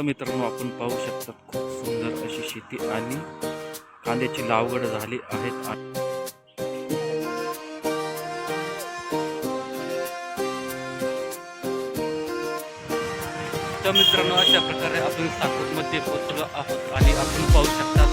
तर मित्रांनो आपण पाहू शकता खूप सुंदर अशी शेती आणि कांद्याची लागवड झाली आहेत तर मित्रांनो अशा प्रकारे आपण साकूरमध्ये पोहोचलो आहोत आणि आपण पाहू शकता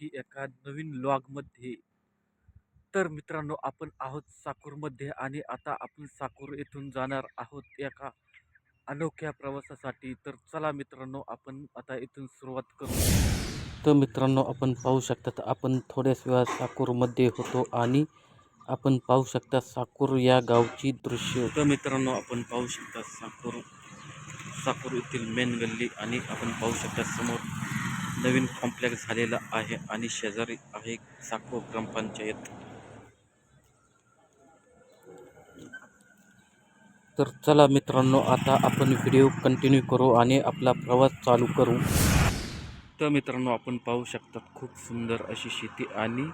आणखी एका नवीन लॉगमध्ये तर मित्रांनो आपण आहोत साकूरमध्ये आणि आता आपण साकूर येथून जाणार आहोत एका अनोख्या प्रवासासाठी. तर चला मित्रांनो आपण आता इथून सुरुवात करू. तर मित्रांनो आपण पाहू शकता तर आपण थोड्याच वेळा साकूरमध्ये होतो आणि आपण पाहू शकता साकूर या गावची दृश्य. तर मित्रांनो आपण पाहू शकता साकूर साकूर येथील मेन गल्ली आणि आपण पाहू शकता समोर नवीन कॉम्प्लेक्स झालेला आहे आणि शेजारी आहे साखो ग्रामपंचायत. तर चला मित्रांनो आता आपण व्हिडिओ कंटिन्यू करू आणि आपला प्रवास चालू करू. तर मित्रांनो आपण पाहू शकतात खूप सुंदर अशी शेती आणि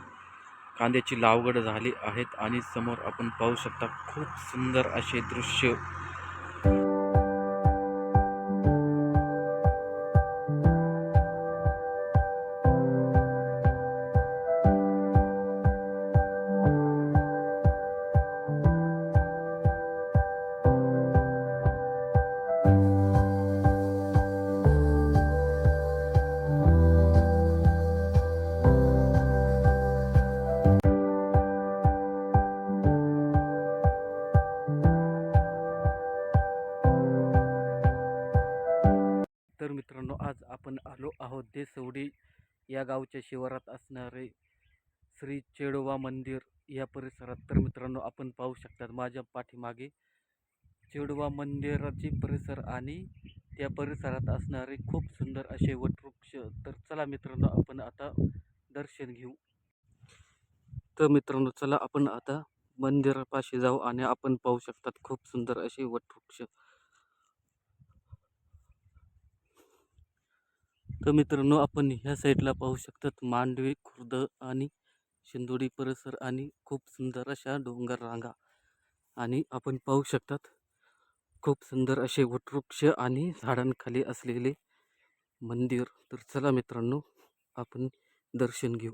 कांद्याची लागवड झाली आहेत आणि समोर आपण पाहू शकता खूप सुंदर असे दृश्य. आपण आहोत देसवडी या गावच्या शिवारात असणारे श्री चेडोबा मंदिर या परिसरात. तर मित्रांनो आपण पाहू शकतात माझ्या पाठीमागे चेडोबा मंदिराचे परिसर आणि त्या परिसरात असणारे खूप सुंदर असे वटवृक्ष. तर चला मित्रांनो आपण आता दर्शन घेऊ. तर मित्रांनो चला आपण आता मंदिरापाशी जाऊ आणि आपण पाहू शकतात खूप सुंदर असे वटवृक्ष. तर मित्रांनो आपण ह्या साईडला पाहू शकतात मांडवे खुर्द आणि शिंदोडी परिसर आणि खूप सुंदर अशा डोंगर रांगा. आणि आपण पाहू शकतात खूप सुंदर असे वटवृक्ष आणि झाडांखाली असलेले मंदिर. तर चला मित्रांनो आपण दर्शन घेऊ.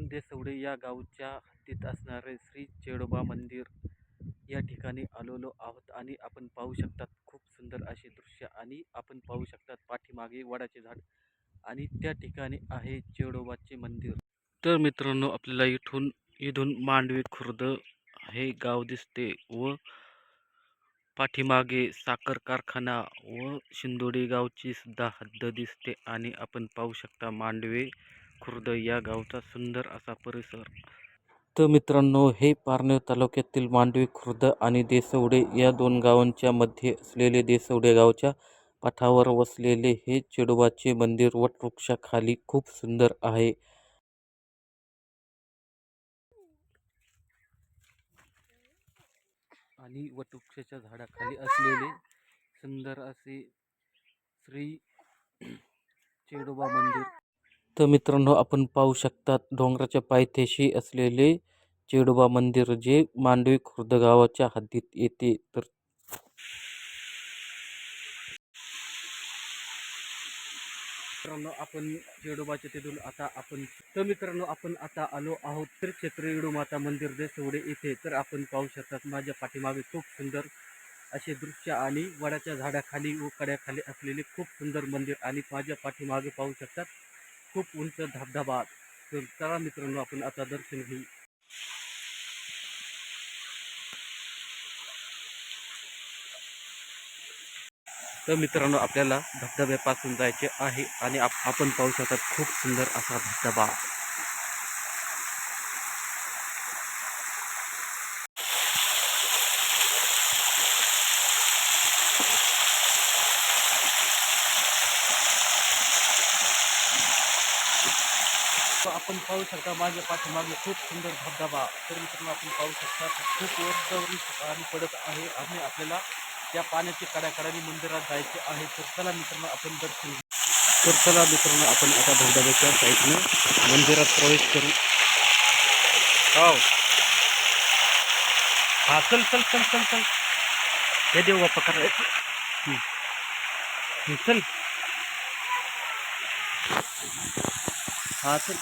आपण देसवडे या गावच्या हद्दीत असणारे श्री चेडोबा मंदिर या ठिकाणी आलेलो आहोत आणि आपण पाहू शकतात खूप सुंदर असे दृश्य आणि आपण पाहू शकतात पाठीमागे वडाचे झाड आणि त्या ठिकाणी आहे चेडोबाचे मंदिर. तर मित्रांनो आपल्याला इथून इथून मांडवे खुर्द हे गाव दिसते व पाठीमागे साखर कारखाना व शिंदोडी गावची सुद्धा हद्द दिसते आणि आपण पाहू शकता मांडवे खुर्द या गावचा सुंदर असा परिसर. तर मित्रांनो हे पारनेर तालुक्यातील मांडवी खुर्द आणि देसवडे या दोन गावांच्या मध्ये असलेले देसवडे गावच्या पाठावर वसलेले हे चेडोबाचे मंदिर वटवृक्षाखाली खूप सुंदर आहे. आणि वटवृक्षाच्या झाडाखाली असलेले सुंदर असे श्री चेडोबा मंदिर तर मित्रांनो आपण पाहू शकतात डोंगराच्या पायथ्याशी असलेले चेडोबा मंदिर जे मांडवी खुर्द गावाच्या हद्दीत येते. तर मित्रांनो आपण चेडोबाच्या तिथून आता आपण तर मित्रांनो आपण आता आलो आहोत तर क्षेत्र येडू माता मंदिर देसवडे येथे. तर आपण पाहू शकतात माझ्या पाठीमागे खूप सुंदर असे दृश्य आणि वडाच्या झाडाखाली व कड्याखाली असलेले खूप सुंदर मंदिर आणि माझ्या पाठीमागे पाहू शकतात खूप उंच धबधबा. तर चला मित्रांनो आपण आता दर्शन घेऊ. तर मित्रांनो आपल्याला धबधब्यापासून जायचे आहे आणि आपण पाहू शकतात खूप सुंदर असा धबधबा तर आपण पाहू शकता माझ्या पाठीमागे खूप सुंदर धबधबा. तर मित्रांनो आपण पाहू शकता खूप वरच्यावरून पाणी पडत आहे. आणि आपल्याला त्या पाण्याच्या कड्याकड्याने मंदिरात जायचे आहे. तर चला मित्रांनो आपण दर्शन तर चला मित्रांनो आपण आता धबधब्याच्या साईडने मंदिरात प्रवेश करू. हो हा चल चल चल चल चल. हे देव बाप्पा करा. चल. हा चल.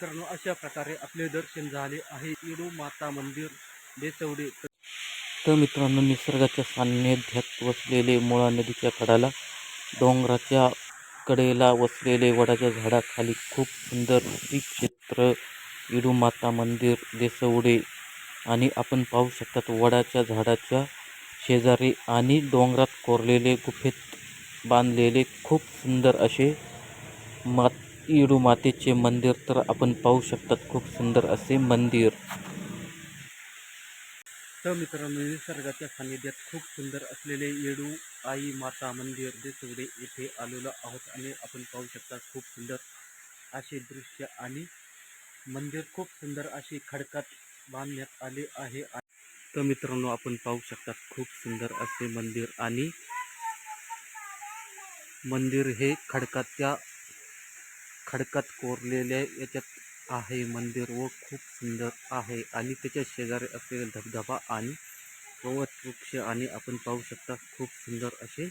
मित्रांनो अशा प्रकारे आपले दर्शन झाले आहे. इडू माता मंदिर बेचवडे तर मित्रांनो निसर्गाच्या सान्निध्यात वसलेले मुळा नदीच्या कडाला डोंगराच्या कडेला वसलेले वडाच्या झाडाखाली खूप सुंदर श्री क्षेत्र इडू माता मंदिर देसवडे आणि आपण पाहू शकतात वडाच्या झाडाच्या शेजारी आणि डोंगरात कोरलेले गुफेत बांधलेले खूप सुंदर असे मात मातेचे मंदिर तर आपण पाहू शकतात खूप सुंदर असे मंदिर. तर मित्रांनो निसर्गाच्या सानिध्यात खूप सुंदर असलेले येडू आई माता मंदिर देसवडे येथे आलेलो आहोत आणि आपण पाहू शकता खूप सुंदर असे दृश्य आणि मंदिर खूप सुंदर असे खडकात बांधण्यात आले आहे. तर मित्रांनो आपण पाहू शकतात खूप सुंदर असे मंदिर आणि मंदिर हे खडकाच्या खडकात कोरलेल्या याच्यात आहे. मंदिर व खूप सुंदर आहे आणि त्याच्या शेजारी असलेला धबधबा आणि गवत वृक्ष आणि आपण पाहू शकता खूप सुंदर असे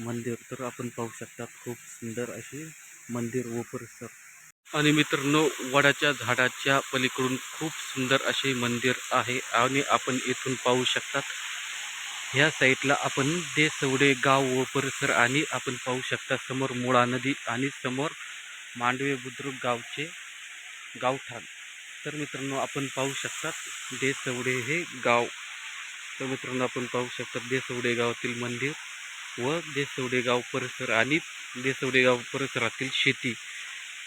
मंदिर. तर आपण पाहू शकता खूप सुंदर असे मंदिर व परिसर. आणि मित्रांनो वडाच्या झाडाच्या पलीकडून खूप सुंदर असे मंदिर आहे आणि आपण इथून पाहू शकतात. ह्या साईडला आपण देसवडे गाव व परिसर आणि आपण पाहू शकता समोर मुळा नदी आणि समोर मांडवे बुद्रुक गावचे गावठाण. तर मित्रांनो आपण पाहू शकतात देसवडे हे गाव. तर मित्रांनो आपण पाहू शकतात देसवडे गावातील मंदिर व देसवडे गाव परिसर आणि देसवडे गाव परिसरातील शेती.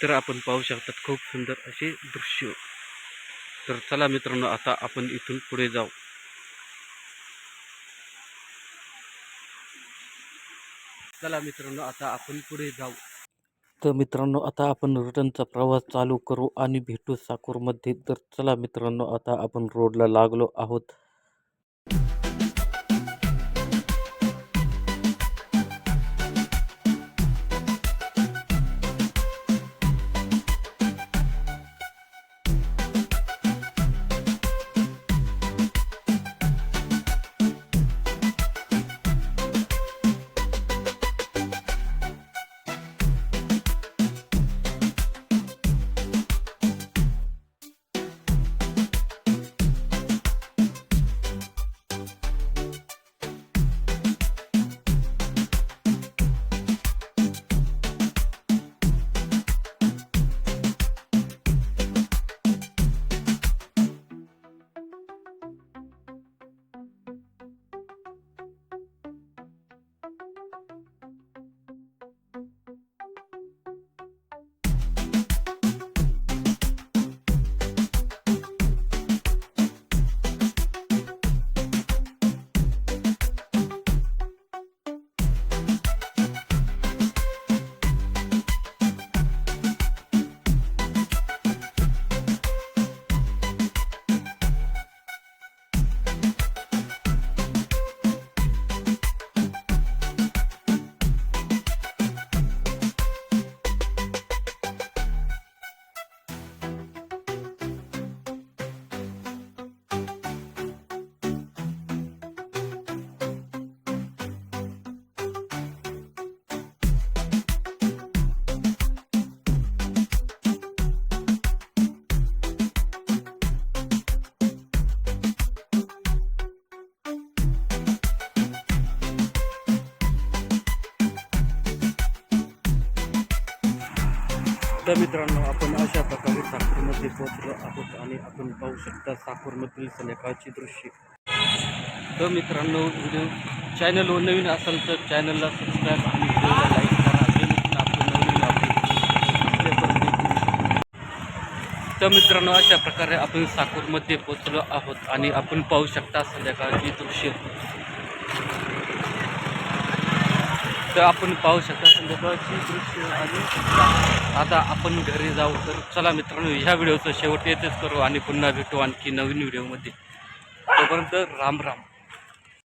तर आपण पाहू शकतात खूप सुंदर असे दृश्य. तर चला मित्रांनो आता आपण इथून पुढे जाऊ. चला मित्रांनो आता आपण पुढे जाऊ. तर मित्रांनो आता आपण रिटर्नचा प्रवास चालू करू आणि भेटू साकूरमध्ये. तर चला मित्रांनो आता आपण रोडला लागलो आहोत. तर मित्रांनो आपण अशा प्रकारे साखरमध्ये पोहोचलो आहोत आणि आपण पाहू शकता साखरमधील संध्याकाळची दृश्य. तर मित्रांनो व्हिडिओ चॅनलवर नवीन असाल तर चॅनलला सबस्क्राईब आणि व्हिडिओला लाईक करा. जेणेकरून आपण नवीन तर मित्रांनो अशा प्रकारे आपण साखरमध्ये पोचलो आहोत आणि आपण पाहू शकता संध्याकाळची दृश्य. तर आपण पाहू शकता संध्याकाळची दृश्य आणि आता आपण घरी जाऊ तर चला मित्रांनो ह्या व्हिडिओचं शेवट येतेच करू आणि पुन्हा भेटू आणखी नवीन व्हिडिओमध्ये. तोपर्यंत राम राम.